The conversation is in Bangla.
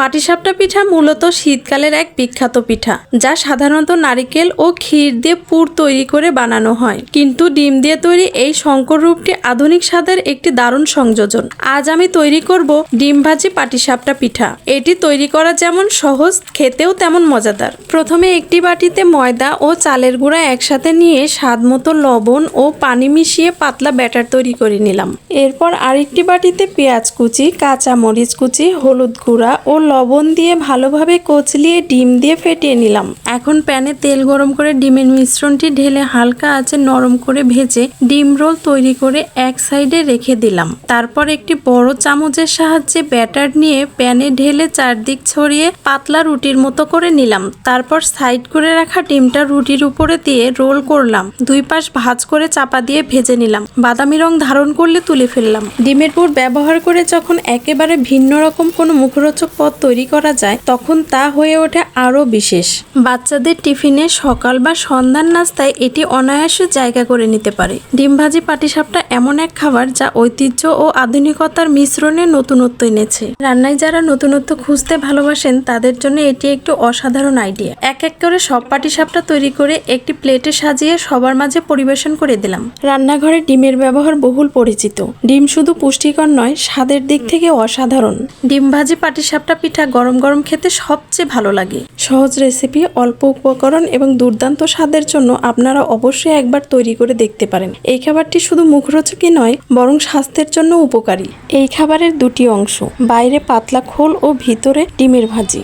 পাটিসাপটা পিঠা মূলত শীতকালের এক বিখ্যাত পিঠা, যা সাধারণত নারিকেল ও ক্ষীর দিয়ে পুর তৈরি করে বানানো হয়। কিন্তু ডিম দিয়ে তৈরি এই শঙ্কর রূপটি আধুনিক স্বাদের একটি দারুণ সংযোজন। আজ আমি তৈরি করব ডিম ভাজি পাটিসাপটা পিঠা। এটি তৈরি করা যেমন সহজ, খেতেও তেমন মজাদার। প্রথমে একটি বাটিতে ময়দা ও চালের গুঁড়া একসাথে নিয়ে স্বাদ মতো লবণ ও পানি মিশিয়ে পাতলা ব্যাটার তৈরি করে নিলাম। এরপর আরেকটি বাটিতে পেঁয়াজ কুচি কাঁচা মরিচ কুচি, হলুদ গুঁড়া ও লবণ দিয়ে ভালোভাবে কচলিয়ে ডিম দিয়ে ফেটিয়ে নিলাম। এখন প্যানে তেল গরম করে ডিমের মিশ্রণটি ঢেলে হালকা আছে নরম করে ভেজে ডিম রোল তৈরি করে এক সাইডে রেখে দিলাম। তারপর একটি বড় চামচের সাহায্যে ব্যাটার নিয়ে প্যানে ঢেলে চারদিক ছড়িয়ে পাতলা রুটির মতো করে নিলাম। তারপর সাইড করে রাখা ডিমটা রুটির উপরে দিয়ে রোল করলাম। দুই পাশ ভাঁজ করে চাপা দিয়ে ভেজে নিলাম। বাদামি রং ধারণ করলে তুলে ফেললাম। ডিমের পুর ব্যবহার করে যখন একেবারে ভিন্ন রকম কোনো মুখরোচক পদ তৈরি করা যায়, তখন তা হয়ে ওঠে আরও বিশেষ। বাচ্চাদের টিফিনে সকাল বা সন্ধ্যার নাস্তায় এটি অনায়াসে জায়গা করে নিতে পারে। ডিম ভাজি পাটিসাপটা এমন এক খাবার যা ঐতিহ্য ও আধুনিকতার মিশ্রণে নতুনত্ব এনেছে। রান্নায় যারা নতুনত্ব খুঁজতে ভালোবাসেন, তাদের জন্য এটি একটি অসাধারণ আইডিয়া। এক এক করে সব পাটিসাপটা তৈরি করে একটি প্লেটে সাজিয়ে সবার মাঝে পরিবেশন করে দিলাম। রান্নাঘরে ডিমের ব্যবহার বহুল পরিচিত। ডিম শুধু পুষ্টিকর নয়, স্বাদের দিক থেকে অসাধারণ। ডিম ভাজি পাটিসাপটা পিঠা গরম গরম খেতে সবচেয়ে ভালো লাগে। সহজ রেসিপি অল্প উপকরণ এবং দুর্দান্ত স্বাদের জন্য আপনারা অবশ্যই একবার তৈরি করে দেখতে পারেন। এই খাবারটি শুধু মুখরোচকই নয়, বরং স্বাস্থ্যের জন্য উপকারী। এই খাবারের দুটি অংশ, বাইরে পাতলা খোল ও ভিতরে ডিমের ভাজি।